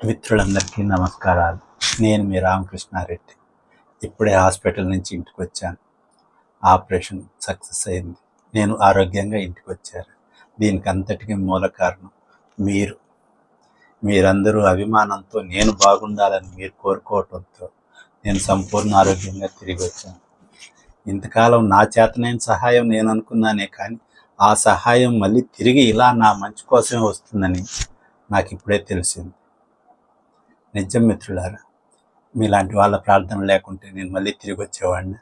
మిత్రులందరికీ నమస్కారాలు. నేను మీ రామకృష్ణారెడ్డి. ఇప్పుడే హాస్పిటల్ నుంచి ఇంటికి వచ్చాను ఆపరేషన్ సక్సెస్ అయింది. నేను ఆరోగ్యంగా ఇంటికి వచ్చాను దీనికి అంతటికీ మూల కారణం మీరు. మీరందరూ అభిమానంతో నేను బాగుండాలని మీరు కోరుకోవటంతో నేను సంపూర్ణ ఆరోగ్యంగా తిరిగి వచ్చాను ఇంతకాలం నా చేతనైన సహాయం నేను అనుకున్నానే కానీ ఆ సహాయం మళ్ళీ తిరిగి ఇలా నా మంచి కోసమే వస్తుందని నాకు ఇప్పుడే తెలిసింది. నిజం మిత్రులారా మీలాంటి వాళ్ళ ప్రార్థన లేకుంటే నేను మళ్ళీ తిరిగి వచ్చేవాడిని.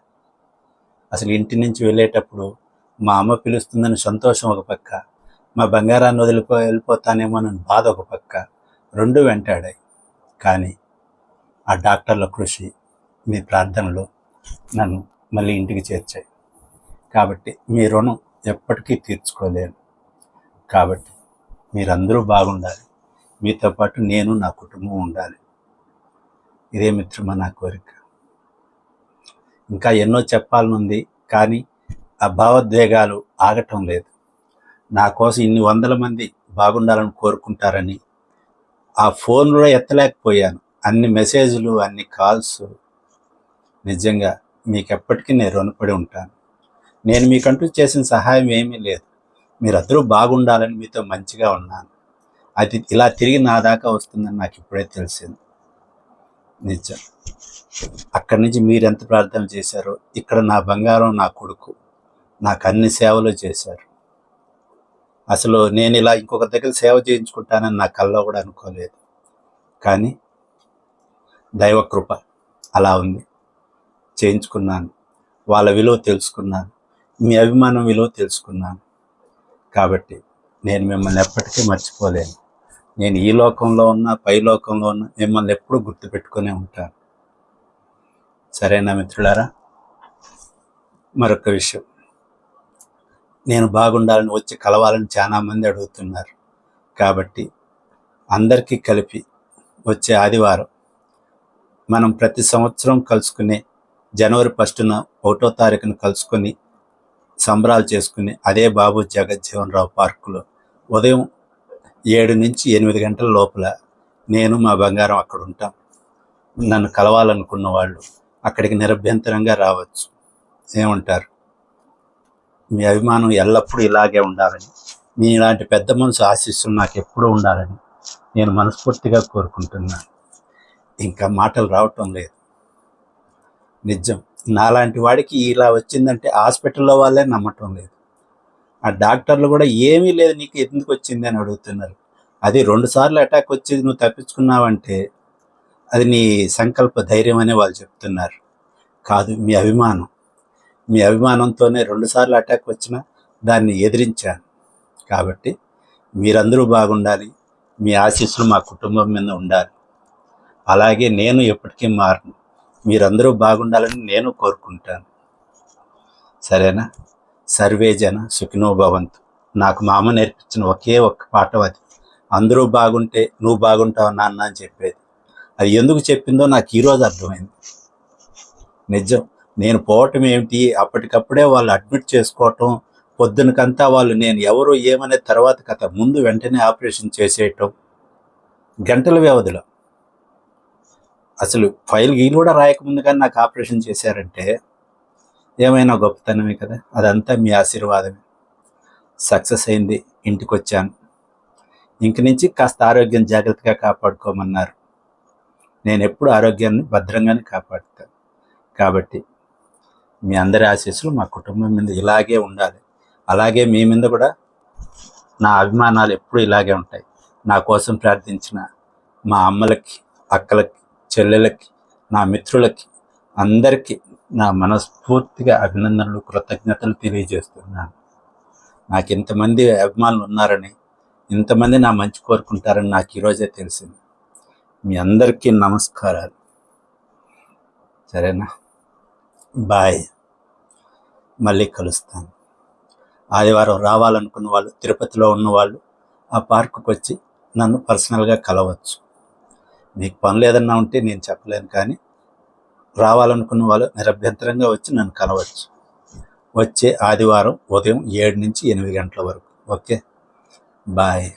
అసలు ఇంటి నుంచి వెళ్ళేటప్పుడు మా అమ్మ పిలుస్తుందని సంతోషం ఒక పక్క మా బంగారాన్ని వదిలిపో వెళ్ళిపోతానేమోనని బాధ ఒక పక్క రెండు వెంటాడాయి. కానీ ఆ డాక్టర్ల కృషి మీ ప్రార్థనలు నన్ను మళ్ళీ ఇంటికి చేర్చాయి. కాబట్టి మీ రుణం ఎప్పటికీ తీర్చుకోలేను. కాబట్టి మీరందరూ బాగుండాలి. మీతో పాటు నేను నా కుటుంబం ఉండాలి. ఇదే మిత్రమా నా కోరిక. ఇంకా ఎన్నో చెప్పాలనుంది కానీ ఆ భావోద్వేగాలు ఆగటం లేదు. నా కోసం ఇన్ని వందల మంది బాగుండాలని కోరుకుంటారని ఆ ఫోన్లో ఎత్తలేకపోయాను. అన్ని మెసేజ్లు అన్ని కాల్స్ నిజంగా మీకు ఎప్పటికీ నేను రుణపడి ఉంటాను. నేను మీకంటూ చేసిన సహాయం ఏమీ లేదు. మీరందరూ బాగుండాలని మీతో మంచిగా ఉన్నాను. అది ఇలా తిరిగి నా దాకా వస్తుందని నాకు ఇప్పుడే తెలిసింది. నిజం. అక్కడి నుంచి మీరు ఎంత ప్రార్థన చేశారో ఇక్కడ నా బంగారం నా కొడుకు నాకు అన్ని సేవలు చేశారు. అసలు నేను ఇలా ఇంకొక దగ్గర సేవ చేయించుకుంటానని నా కల్లో కూడా అనుకోలేదు. కానీ దైవ కృప అలా ఉంది. చేయించుకున్నాను. వాళ్ళ విలువ తెలుసుకున్నాను. మీ అభిమానం విలువ తెలుసుకున్నాను. కాబట్టి నేను మిమ్మల్ని ఎప్పటికీ మర్చిపోలేను. నేను ఈ లోకంలో ఉన్నా పై లోకంలో ఉన్నా మిమ్మల్ని ఎప్పుడూ గుర్తుపెట్టుకునే ఉంటాను సరేనా మిత్రులారా? మరొక విషయం. నేను బాగుండాలని వచ్చి కలవాలని చాలామంది అడుగుతున్నారు. కాబట్టి అందరికీ కలిపి వచ్చే ఆదివారం మనం ప్రతి సంవత్సరం కలుసుకునే జనవరి ఫస్టున ఒకటో తారీఖున కలుసుకొని సంబరాలు చేసుకుని అదే బాబు జగజ్జీవన్ రావు పార్కులో ఉదయం ఏడు నుంచి ఎనిమిది గంటల లోపల నేను మా బంగారం అక్కడ ఉంటాం. నన్ను కలవాలనుకున్న వాళ్ళు అక్కడికి నిరభ్యంతరంగా రావచ్చు. ఏమంటారు? మీ అభిమానం ఎల్లప్పుడూ ఇలాగే ఉండాలని మీ ఇలాంటి పెద్ద మనసు ఆశిస్తులు నాకు ఎప్పుడూ ఉండాలని నేను మనస్ఫూర్తిగా కోరుకుంటున్నాను. ఇంకా మాటలు రావటం లేదు. నిజం నాలాంటి వాడికి ఇలా వచ్చిందంటే హాస్పిటల్లో వాళ్ళే నమ్మటం లేదు. ఆ డాక్టర్లు కూడా ఏమీ లేదు నీకు ఎందుకు వచ్చింది అని అడుగుతున్నారు. అది రెండు సార్లు అటాక్ వచ్చేది నువ్వు తప్పించుకున్నావంటే అది నీ సంకల్ప ధైర్యం అనే వాళ్ళు చెప్తున్నారు. కాదు మీ అభిమానం. మీ అభిమానంతోనే రెండుసార్లు అటాక్ వచ్చినా దాన్ని ఎదిరించాను. కాబట్టి మీరందరూ బాగుండాలి. మీ ఆశీస్సులు మా కుటుంబం మీద ఉండాలి. అలాగే నేను ఎప్పటికీ మారను. మీరందరూ బాగుండాలని నేను కోరుకుంటాను. సరేనా? సర్వే జన సుఖినో భవంతు. నాకు మా అమ్మ నేర్పించిన ఒకే ఒక్క పాట అది. అందరూ బాగుంటే నువ్వు బాగుంటావు నాన్న అని చెప్పేది. అది ఎందుకు చెప్పిందో నాకు ఈరోజు అర్థమైంది. నిజం నేను పోవటం ఏమిటి? అప్పటికప్పుడే వాళ్ళు అడ్మిట్ చేసుకోవటం పొద్దునకంతా వాళ్ళు నేను ఎవరు ఏమనే తర్వాత కథ ముందు వెంటనే ఆపరేషన్ చేసేయటం. గంటల వ్యవధిలో. అసలు ఫైల్ గీలు కూడా రాయకముందు కానీ నాకు ఆపరేషన్ చేశారంటే ఏమైనా గొప్పతనమే కదా అదంతా మీ ఆశీర్వాదమే. సక్సెస్ అయింది ఇంటికి వచ్చాను ఇంక నుంచి కాస్త ఆరోగ్యం జాగ్రత్తగా కాపాడుకోమన్నారు. నేను ఎప్పుడు ఆరోగ్యాన్ని భద్రంగానే కాపాడుతాను కాబట్టి మీ అందరి ఆశీస్సులు మా కుటుంబం మీద ఇలాగే ఉండాలి. అలాగే మీ మీద కూడా నా అభిమానాలు ఎప్పుడు ఇలాగే ఉంటాయి. నా కోసం ప్రార్థించిన మా అమ్మలకి అక్కలకి చెల్లెలకి నా మిత్రులకి అందరికీ నా మనస్ఫూర్తిగా అభినందనలు కృతజ్ఞతలు తెలియజేస్తున్నాను. నాకు ఇంతమంది అభిమానులు ఉన్నారని ఇంతమంది నా మంచి కోరుకుంటారని నాకు ఈరోజే తెలిసింది. మీ అందరికీ నమస్కారాలు. సరేనా? బాయ్. మళ్ళీ కలుస్తాను. ఆదివారం రావాలనుకున్న వాళ్ళు తిరుపతిలో ఉన్నవాళ్ళు ఆ పార్కుకు వచ్చి నన్ను పర్సనల్గా కలవచ్చు. మీకు పనులు ఏదన్నా ఉంటే నేను చెప్పలేను కానీ రావాలనుకున్న వాళ్ళు నిరభ్యంతరంగా వచ్చి నన్ను కలవచ్చు. వచ్చే ఆదివారం ఉదయం ఏడు నుంచి ఎనిమిది గంటల వరకు. ఓకే? బాయ్.